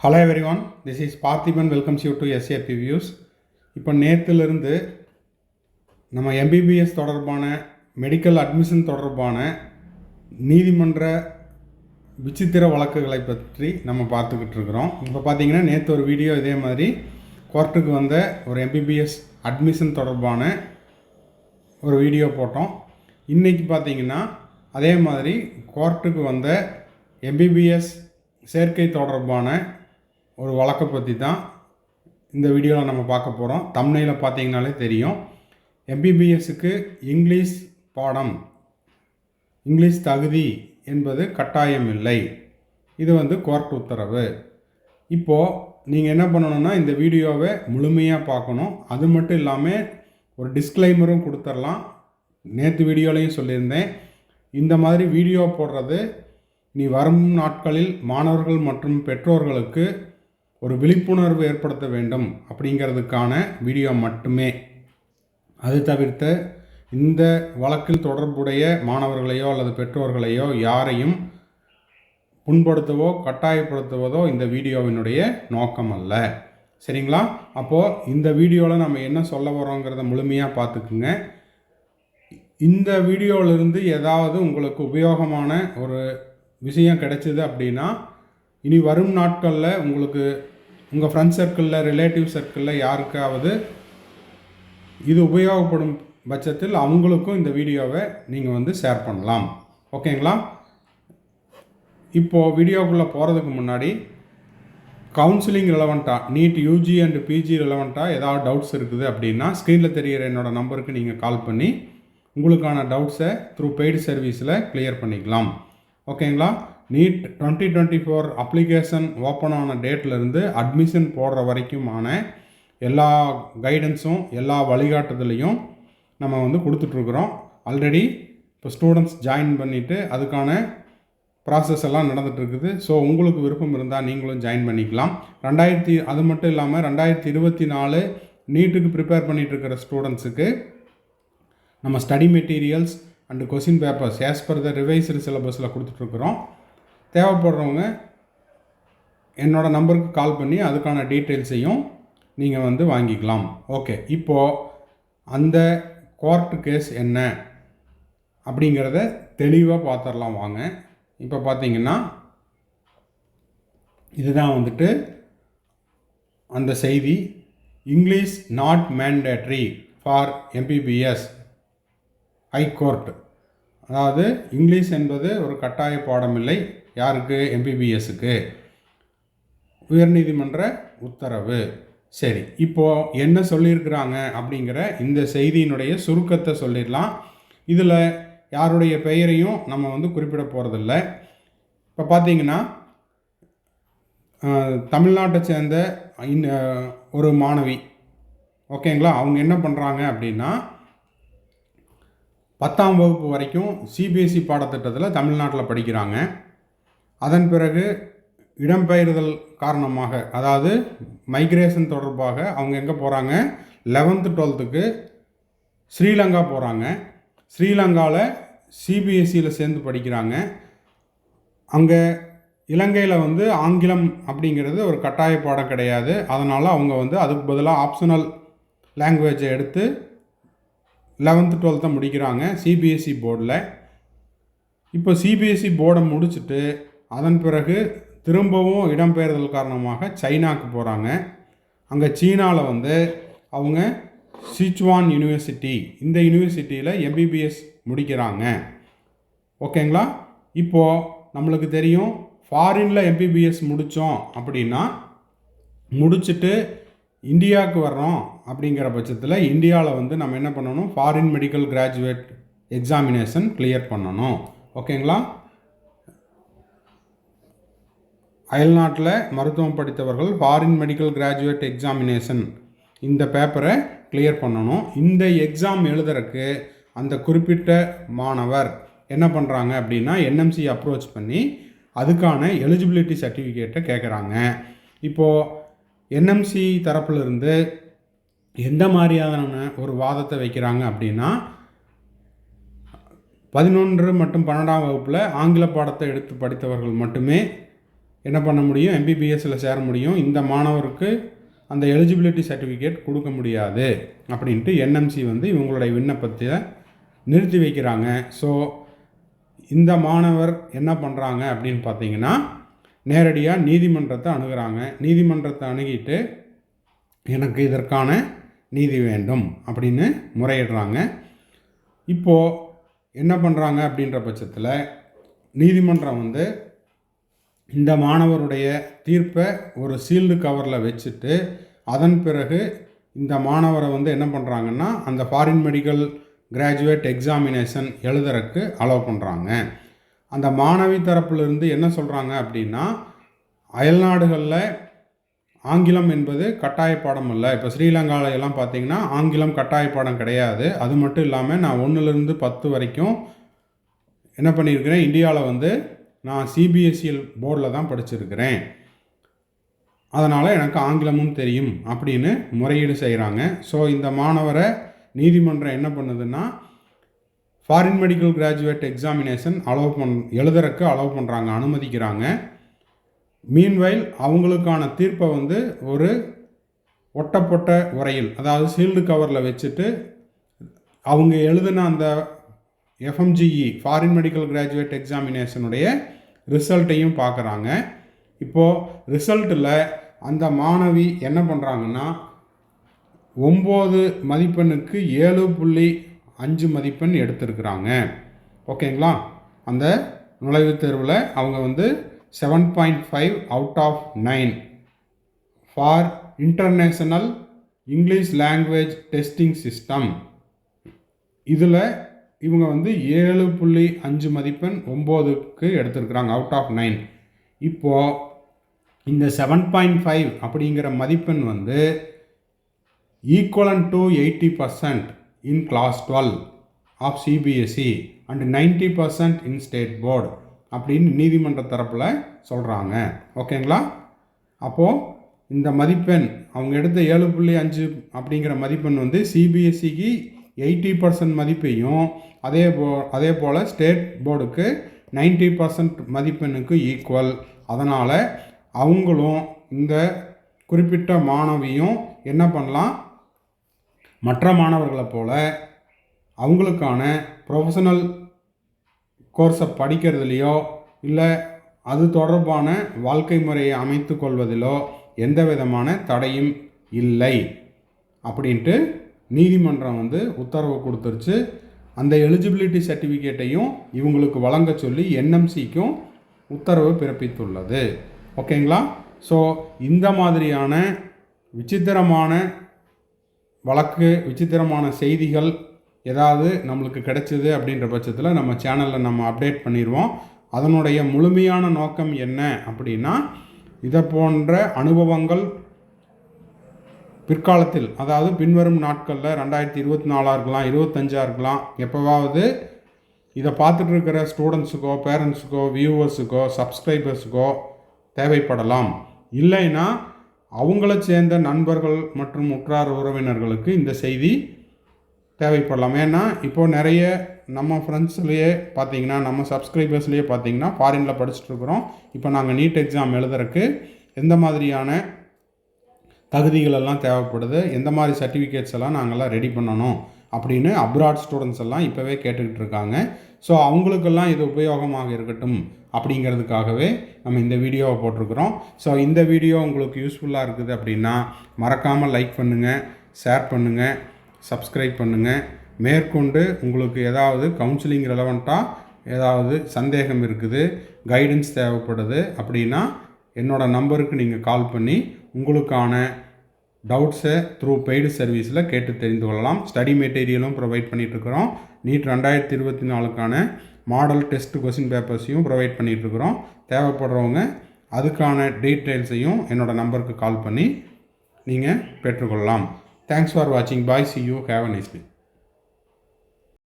Hello everyone this is Parthiban welcomes you to SAP views இப்போ நேற்றுலேருந்து நம்ம MBBS தொடர்பான மெடிக்கல் அட்மிஷன் தொடர்பான நீதிமன்ற விசித்திர வழக்குகளை பற்றி நம்ம பார்த்துக்கிட்டு இருக்கிறோம். இப்போ பார்த்தீங்கன்னா நேற்று ஒரு வீடியோ இதே மாதிரி கோர்ட்டுக்கு வந்த ஒரு எம்பிபிஎஸ் அட்மிஷன் தொடர்பான ஒரு வீடியோ போட்டோம். இன்றைக்கி பார்த்திங்கன்னா அதே மாதிரி கோர்ட்டுக்கு வந்த எம்பிபிஎஸ் சேர்க்கை தொடர்பான ஒரு வழக்கை பற்றி தான் இந்த வீடியோவில் நம்ம பார்க்க போகிறோம் தமிழில் பார்த்தீங்கனாலே தெரியும். எம்பிபிஎஸ்க்கு இங்கிலீஷ் பாடம் இங்கிலீஷ் தகுதி என்பது கட்டாயம் இல்லை. இது வந்து கோர்ட் உத்தரவு. இப்போது நீங்கள் என்ன பண்ணணும்னா இந்த வீடியோவை முழுமையாக பார்க்கணும். அது மட்டும் இல்லாமல் ஒரு டிஸ்க்ளைமரும் கொடுத்துடலாம். நேற்று வீடியோலையும் சொல்லியிருந்தேன். இந்த மாதிரி வீடியோ போடுறது நீ வரும் நாட்களில் மாணவர்கள் மற்றும் பெற்றோர்களுக்கு ஒரு விழிப்புணர்வு ஏற்படுத்த வேண்டும் அப்படிங்கிறதுக்கான வீடியோ மட்டுமே. அது தவிர்த்து இந்த வழக்கில் தொடர்புடைய மாணவர்களையோ அல்லது பெற்றோர்களையோ யாரையும் புண்படுத்தவோ கட்டாயப்படுத்துவதோ இந்த வீடியோவினுடைய நோக்கம் அல்ல. சரிங்களா? அப்போது இந்த வீடியோவில் நம்ம என்ன சொல்ல வரோங்கிறத முழுமையாக பார்த்துக்குங்க. இந்த வீடியோவிலிருந்து ஏதாவது உங்களுக்கு உபயோகமான ஒரு விஷயம் கிடைச்சிது அப்படின்னா இனி வரும் நாட்களில் உங்களுக்கு உங்கள் ஃப்ரெண்ட்ஸ் சர்க்கிளில் ரிலேட்டிவ் சர்க்கிளில் யாருக்காவது இது உபயோகப்படும் பட்சத்தில் அவங்களுக்கும் இந்த வீடியோவை நீங்கள் வந்து ஷேர் பண்ணலாம். ஓகேங்களா இப்போது வீடியோக்குள்ளே போகிறதுக்கு முன்னாடி கவுன்சிலிங் ரிலவெண்ட்டாக நீட் யூஜி அண்ட் பிஜி ரிலவெண்ட்டாக ஏதாவது டவுட்ஸ் இருக்குது அப்படின்னா ஸ்க்ரீனில் தெரிகிற என்னோடய நம்பருக்கு நீங்கள் கால் பண்ணி உங்களுக்கான டவுட்ஸை த்ரூ பெய்டு சர்வீஸில் கிளியர் பண்ணிக்கலாம். ஓகேங்களா NEET twenty twenty four application open ஆன டேட்லேருந்து அட்மிஷன் போடுற வரைக்குமான எல்லா கைடன்ஸும் எல்லா வழிகாட்டுதலையும் நம்ம வந்து கொடுத்துட்ருக்குறோம். ஆல்ரெடி இப்போ ஸ்டூடெண்ட்ஸ் ஜாயின் பண்ணிவிட்டு அதுக்கான ப்ராசஸ் எல்லாம் நடந்துகிட்ருக்குது ஸோ உங்களுக்கு விருப்பம் இருந்தால் நீங்களும் ஜாயின் பண்ணிக்கலாம். ரெண்டாயிரத்தி அது மட்டும் இல்லாமல் ரெண்டாயிரத்தி இருபத்தி நாலு நீட்டுக்கு ப்ரிப்பேர் பண்ணிகிட்ருக்கிற ஸ்டூடெண்ட்ஸுக்கு நம்ம study materials and question papers as per the revised சிலபஸில் கொடுத்துட்ருக்குறோம். தேவைப்படுறவங்க என்னோடய நம்பருக்கு கால் பண்ணி அதுக்கான டீட்டெயில்ஸையும் நீங்கள் வந்து வாங்கிக்கலாம். ஓகே. இப்போது அந்த கோர்ட்டு கேஸ் என்ன அப்படிங்கிறத தெளிவாக பார்த்துடலாம் வாங்க. இப்போ பார்த்தீங்கன்னா இதுதான் வந்துட்டு அந்த செய்தி. English not mandatory for MBBS high court அதாவது இங்கிலீஷ் என்பது ஒரு கட்டாய பாடமில்லை. யாருக்கு? எம்பிபிஎஸ்க்கு உயர்நீதிமன்ற உத்தரவு. சரி இப்போது என்ன சொல்லியிருக்கிறாங்க அப்படிங்கிற இந்த செய்தியினுடைய சுருக்கத்தை சொல்லிடலாம். இதில் யாருடைய பெயரையும் நம்ம வந்து குறிப்பிட போகிறதில்ல இப்போ பார்த்தீங்கன்னா தமிழ்நாட்டை சேர்ந்த ஒரு மாணவி. ஓகேங்களா? அவங்க என்ன பண்ணுறாங்க அப்படின்னா பத்தாம் வகுப்பு வரைக்கும் சிபிஎஸ்சி பாடத்திட்டத்தில் தமிழ்நாட்டில் படிக்கிறாங்க. அதன் பிறகு இடம்பெயர்தல் காரணமாக அதாவது மைக்ரேஷன் தொடர்பாக அவங்க எங்கே போகிறாங்க லெவன்த்து டுவெல்த்துக்கு ஸ்ரீலங்கா போகிறாங்க ஸ்ரீலங்காவில் சிபிஎஸ்சியில் சேர்ந்து படிக்கிறாங்க. அங்கே இலங்கையில் வந்து ஆங்கிலம் அப்படிங்கிறது ஒரு கட்டாய பாடம் கிடையாது. அதனால் அவங்க வந்து அதுக்கு பதிலாக ஆப்ஷனல் லாங்குவேஜை எடுத்து லெவன்த்து டுவெல்த்தை முடிக்கிறாங்க சிபிஎஸ்சி போர்டில் இப்போ சிபிஎஸ்சி போர்டை முடிச்சுட்டு அதன் பிறகு திரும்பவும் இடம்பெயர்தல் காரணமாக சைனாவுக்கு போகிறாங்க அங்கே சீனாவில் வந்து அவங்க சிச்சுவான் யூனிவர்சிட்டி இந்த யூனிவர்சிட்டியில் எம்பிபிஎஸ் முடிக்கிறாங்க. ஓகேங்களா? இப்போது நம்மளுக்கு தெரியும் ஃபாரினில் எம்பிபிஎஸ் முடித்தோம் அப்படின்னா முடிச்சுட்டு இந்தியாவுக்கு வர்றோம் அப்படிங்கிற பட்சத்தில் இந்தியாவில் வந்து நம்ம என்ன பண்ணணும்? Foreign medical graduate examination clear பண்ணணும். ஓகேங்களா? அயல்நாட்டில் மருத்துவம் படித்தவர்கள் ஃபாரின் மெடிக்கல் கிராஜுவேட் எக்ஸாமினேஷன் இந்த பேப்பரை கிளியர் பண்ணணும். இந்த எக்ஸாம் எழுதுறதுக்கு அந்த குறிப்பிட்ட மாணவர் என்ன பண்ணுறாங்க அப்படின்னா என்எம்சி அப்ரோச் பண்ணி அதுக்கான எலிஜிபிலிட்டி சர்டிஃபிகேட்டை கேட்குறாங்க இப்போது என்எம்சி தரப்பிலிருந்து எந்த மாதிரியான ஒரு வாதத்தை வைக்கிறாங்க அப்படின்னா பதினொன்று மற்றும் பன்னெண்டாம் வகுப்பில் ஆங்கில பாடத்தை எடுத்து படித்தவர்கள் மட்டுமே என்ன பண்ண முடியும்? எம்பிபிஎஸ்சில் சேர முடியும். இந்த மாணவருக்கு அந்த எலிஜிபிலிட்டி சர்டிஃபிகேட் கொடுக்க முடியாது அப்படின்ட்டு என்எம்சி வந்து இவங்களுடைய விண்ணப்பத்தை நிறுத்தி வைக்கிறாங்க. ஸோ இந்த மாணவர் என்ன பண்ணுறாங்க அப்படின்னு பார்த்தீங்கன்னா நேரடியாக நீதிமன்றத்தை அணுகிறாங்க. நீதிமன்றத்தை அணுகிட்டு எனக்கு இதற்கான நீதி வேண்டும் அப்படின்னு முறையிடுறாங்க. இப்போது என்ன பண்ணுறாங்க அப்படின்ற பட்சத்தில் நீதிமன்றம் வந்து இந்த மாணவருடைய தீர்ப்பை ஒரு சீல்டு கவரில் வச்சுட்டு அதன் பிறகு இந்த மாணவரை வந்து என்ன பண்ணுறாங்கன்னா அந்த ஃபாரின் மெடிக்கல் கிராஜுவேட் எக்ஸாமினேஷன் எழுதுறதுக்கு அலோவ் பண்ணுறாங்க அந்த மாணவி தரப்பிலிருந்து என்ன சொல்கிறாங்க அப்படின்னா அயல்நாடுகளில் ஆங்கிலம் என்பது கட்டாய பாடம் இல்லை இப்போ ஸ்ரீலங்காவில் எல்லாம் பார்த்தீங்கன்னா ஆங்கிலம் கட்டாய பாடம் கிடையாது. அது மட்டும் இல்லாமல் நான் ஒன்றுலேருந்து பத்து வரைக்கும் என்ன பண்ணியிருக்கிறேன் இந்தியாவில் வந்து நான் சிபிஎஸ்சிஎல் போர்டில் தான் படிச்சிருக்கிறேன். அதனால் எனக்கு ஆங்கிலமும் தெரியும் அப்படின்னு முறையீடு செய்கிறாங்க ஸோ இந்த மாணவரை நீதிமன்றம் என்ன பண்ணுதுன்னா foreign medical graduate examination allow பண் எழுதுறக்கு அலோவ் பண்ணுறாங்க அனுமதிக்கிறாங்க. மீன்வைல் அவங்களுக்கான தீர்ப்பை வந்து ஒரு ஒட்டப்பட்ட உரையில் அதாவது சீல்டு கவரில் வச்சுட்டு அவங்க எழுதின அந்த எஃப்எம்ஜிஇ ஃபாரின் மெடிக்கல் கிராஜுவேட் எக்ஸாமினேஷனுடைய ரிசல்ட்டையும் பார்க்குறாங்க. இப்போது ரிசல்ட்டில் அந்த மாணவி என்ன பண்ணுறாங்கன்னா ஒம்பது மதிப்பெண்ணுக்கு ஏழு புள்ளி அஞ்சு மதிப்பெண் எடுத்திருக்கிறாங்க. ஓகேங்களா? அந்த நுழைவுத் தேர்வில் அவங்க வந்து seven point five out of nine for international English language testing system இதில் இவங்க வந்து ஏழு புள்ளி அஞ்சு மதிப்பெண் ஒம்போதுக்கு எடுத்திருக்கிறாங்க அவுட் ஆஃப் நைன் இப்போது இந்த செவன் பாயிண்ட் ஃபைவ் அப்படிங்கிற மதிப்பெண் வந்து equivalent to eighty percent in class twelve of CBSE and ninety percent in state board அப்படின்னு நீதிமன்ற தரப்பில் சொல்கிறாங்க ஓகேங்களா அப்போது இந்த மதிப்பெண் அவங்க எடுத்த ஏழு புள்ளி அஞ்சு அப்படிங்கிற மதிப்பெண் வந்து சிபிஎஸ்சிக்கு எயிட்டி பர்சன்ட் மதிப்பையும் அதே போ அதே போல் ஸ்டேட் போர்டுக்கு நைன்ட்டி பர்சன்ட் மதிப்பெண்ணுக்கு ஈக்குவல் அதனால் அவங்களும் இந்த குறிப்பிட்ட மாணவியும் என்ன பண்ணலாம்? மற்ற மாணவர்களை போல் அவங்களுக்கான ப்ரொஃபஷனல் கோர்ஸை படிக்கிறதுலையோ இல்லை அது தொடர்பான வாழ்க்கை முறையை அமைத்து கொள்வதிலோ எந்த விதமான தடையும் இல்லை. அப்படின்ட்டு நீதிமன்றம் வந்து உத்தரவு கொடுத்துருச்சு. அந்த எலிஜிபிலிட்டி சர்டிஃபிகேட்டையும் இவங்களுக்கு வழங்க சொல்லி என்எம்சிக்கும் உத்தரவு பிறப்பித்துள்ளது. ஓகேங்களா? ஸோ இந்த மாதிரியான விசித்திரமான வழக்கு விசித்திரமான செய்திகள் ஏதாவது நம்மளுக்கு கிடைச்சிது அப்படின்ற பட்சத்தில் நம்ம சேனலில் நம்ம அப்டேட் பண்ணிடுவோம் அதனுடைய முழுமையான நோக்கம் என்ன அப்படின்னா இதை போன்ற அனுபவங்கள் பிற்காலத்தில் அதாவது பின்வரும் நாட்களில் ரெண்டாயிரத்தி இருபத்தி நாலாக இருக்கலாம் இருபத்தஞ்சாக இருக்கலாம் எப்போவாவது இதை பார்த்துட்டு இருக்கிற ஸ்டூடெண்ட்ஸுக்கோ பேரண்ட்ஸுக்கோ வியூவர்ஸுக்கோ சப்ஸ்கிரைபர்ஸுக்கோ தேவைப்படலாம். இல்லைன்னா அவங்கள சேர்ந்த நண்பர்கள் மற்றும் உற்றார் உறவினர்களுக்கு இந்த செய்தி தேவைப்படலாம். ஏன்னா இப்போது நிறைய நம்ம ஃப்ரெண்ட்ஸ்லேயே பார்த்தீங்கன்னா நம்ம சப்ஸ்கிரைபர்ஸ்லேயே பார்த்தீங்கன்னா ஃபாரினில் படிச்சுட்டு இருக்கிறோம் இப்போ நாங்கள் நீட் எக்ஸாம் எழுதுறக்கு எந்த மாதிரியான தகுதிகள் எல்லாம் தேவைப்படுது. எந்த மாதிரி சர்டிஃபிகேட்ஸ் எல்லாம் நாங்கள்லாம் ரெடி பண்ணணும் அப்படின்னு அப்ராட் ஸ்டூடெண்ட்ஸ் எல்லாம் இப்போவே கேட்டுக்கிட்டு இருக்காங்க. ஸோ அவங்களுக்கெல்லாம் இது உபயோகமாக இருக்கட்டும் அப்படிங்கிறதுக்காகவே நம்ம இந்த வீடியோவை போட்டிருக்கிறோம். ஸோ இந்த வீடியோ உங்களுக்கு யூஸ்ஃபுல்லாக இருக்குது அப்படின்னா மறக்காமல் லைக் பண்ணுங்கள் ஷேர் பண்ணுங்கள் சப்ஸ்கிரைப் பண்ணுங்கள் மேற்கொண்டு உங்களுக்கு ஏதாவது கவுன்சிலிங் ரெலவெண்ட்டாக ஏதாவது சந்தேகம் இருக்குது கைடன்ஸ் தேவைப்படுது அப்படின்னா என்னோடய நம்பருக்கு நீங்கள் கால் பண்ணி உங்களுக்கான டவுட்ஸை த்ரூ பெய்டு சர்வீஸில் கேட்டு தெரிந்து கொள்ளலாம். ஸ்டடி மெட்டீரியலும் ப்ரொவைட் பண்ணிகிட்ருக்குறோம் நீட் ரெண்டாயிரத்தி இருபத்தி நாலுக்கான மாடல் டெஸ்ட் கொஸ்டின் பேப்பர்ஸையும் ப்ரொவைட் பண்ணிகிட்ருக்குறோம் தேவைப்படுறவங்க அதுக்கான டீட்டெயில்ஸையும் என்னோடய நம்பருக்கு கால் பண்ணி நீங்கள் பெற்றுக்கொள்ளலாம். தேங்க்ஸ் ஃபார் வாட்சிங் bye see you have a nice day